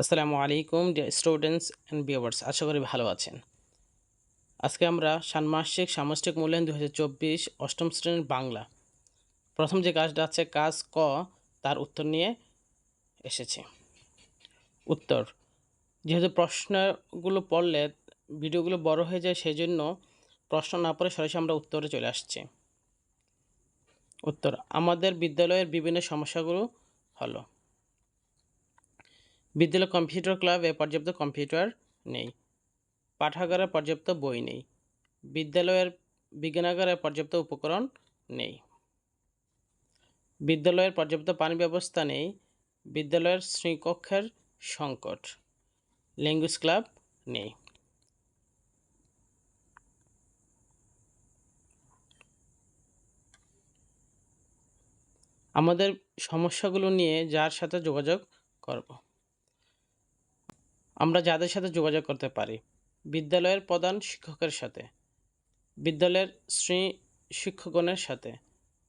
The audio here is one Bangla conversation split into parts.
আসসালামু আলাইকুম স্টুডেন্টস অ্যান্ড ভিউয়ার্স আশা করি ভালো আছেন। আজকে আমরা ষান্মাসিক সামষ্টিক মূল্যায়ন দু অষ্টম শ্রেণির বাংলা। প্রথম যে কাজটা আছে, কাজ ক, তার উত্তর নিয়ে এসেছে। উত্তর, যেহেতু প্রশ্নগুলো পড়লে ভিডিওগুলো বড় হয়ে যায় সেই জন্য প্রশ্ন না পড়ে সরাসরি আমরা উত্তরে চলে আসছি। উত্তর, আমাদের বিদ্যালয়ের বিভিন্ন সমস্যাগুলো হলো। বিদ্যালয় কম্পিউটার ক্লাবে পর্যাপ্ত কম্পিউটার নেই। পাঠাগারে পর্যাপ্ত বই নেই। বিদ্যালয়ের বিজ্ঞানাগারে পর্যাপ্ত উপকরণ নেই। বিদ্যালয়ের পর্যাপ্ত পানি ব্যবস্থা নেই। বিদ্যালয়ের শ্রেণীকক্ষের সংকট। ল্যাঙ্গুয়েজ ক্লাব নেই। আমাদের সমস্যাগুলো নিয়ে যার সাথে যোগাযোগ করব। আমরা যাদের সাথে যোগাযোগ করতে পারি, বিদ্যালয়ের প্রধান শিক্ষকের সাথে, বিদ্যালয়ের শ্রী শিক্ষকগণের সাথে,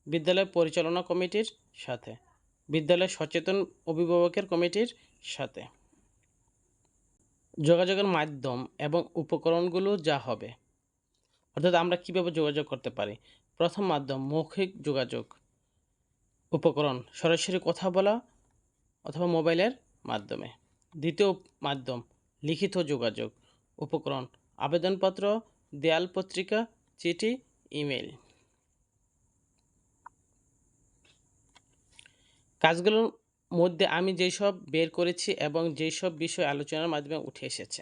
বিদ্যালয় পরিচালনা কমিটির সাথে, বিদ্যালয় সচেতন অভিভাবকের কমিটির সাথে। যোগাযোগের মাধ্যম এবং উপকরণগুলো যা হবে, অর্থাৎ আমরা কীভাবে যোগাযোগ করতে পারি, প্রথম মাধ্যম মৌখিক যোগাযোগ উপকরণ, সরাসরি কথা বলা অথবা মোবাইলের মাধ্যমে। দ্বিতীয় মাধ্যম, লিখিত যোগাযোগ, উপকরণ, আবেদনপত্র, দেয়াল পত্রিকা, চিঠি ইমেল কাজগুলোর মধ্যে আমি যেসব বের করেছি এবং যেসব বিষয় আলোচনার মাধ্যমে উঠে এসেছে,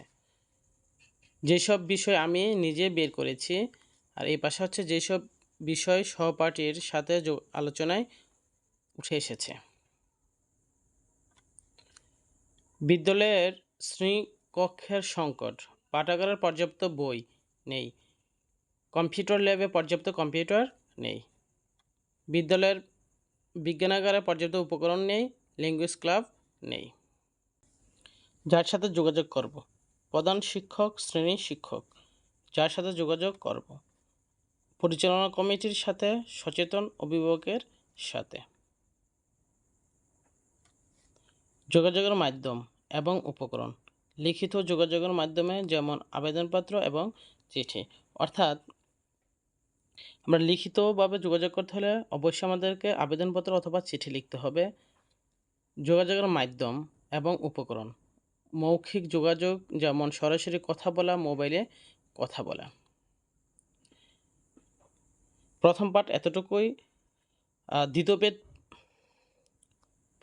যেসব বিষয় আমি নিজে বের করেছি, আর এই পাশে হচ্ছে যেসব বিষয় সহপাঠীর সাথে আলোচনায় উঠে এসেছে। বিদ্যালয়ের শ্রেণীকক্ষের সংকট। পাঠাগারের পর্যাপ্ত বই নেই। কম্পিউটার ল্যাবে পর্যাপ্ত কম্পিউটার নেই। বিদ্যালয়ের বিজ্ঞানাগারে পর্যাপ্ত উপকরণ নেই। ল্যাঙ্গুয়েজ ক্লাব নেই। যার সাথে যোগাযোগ করব। প্রধান শিক্ষক শ্রেণি শিক্ষক, যার সাথে যোগাযোগ করব। পরিচালনা কমিটির সাথে, সচেতন অভিভাবকের সাথে। যোগাযোগের মাধ্যম। এবং উপকরণ। লিখিত যোগাযোগের মাধ্যমে যেমন আবেদনপত্র এবং চিঠি। অর্থাৎ আমরা লিখিতভাবে যোগাযোগ করতে হলে অবশ্যই আমাদেরকে আবেদনপত্র অথবা চিঠি লিখতে হবে। যোগাযোগের মাধ্যম এবং উপকরণ। মৌখিক যোগাযোগ যেমন সরাসরি কথা বলা, মোবাইলে কথা বলা। প্রথম পাঠ এতটুকুই। দ্বিতীয়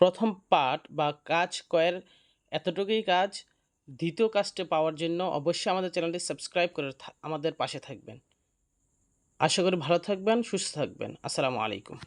প্রথম পাঠ বা কাজ কয়ের এতটুকুই কাজ। দ্বিতীয় কাজটি পাওয়ার জন্য অবশ্যই আমাদের চ্যানেলটি সাবস্ক্রাইব করে আমাদের পাশে থাকবেন। আশা করি ভালো থাকবেন, সুস্থ থাকবেন। আসসালামু আলাইকুম।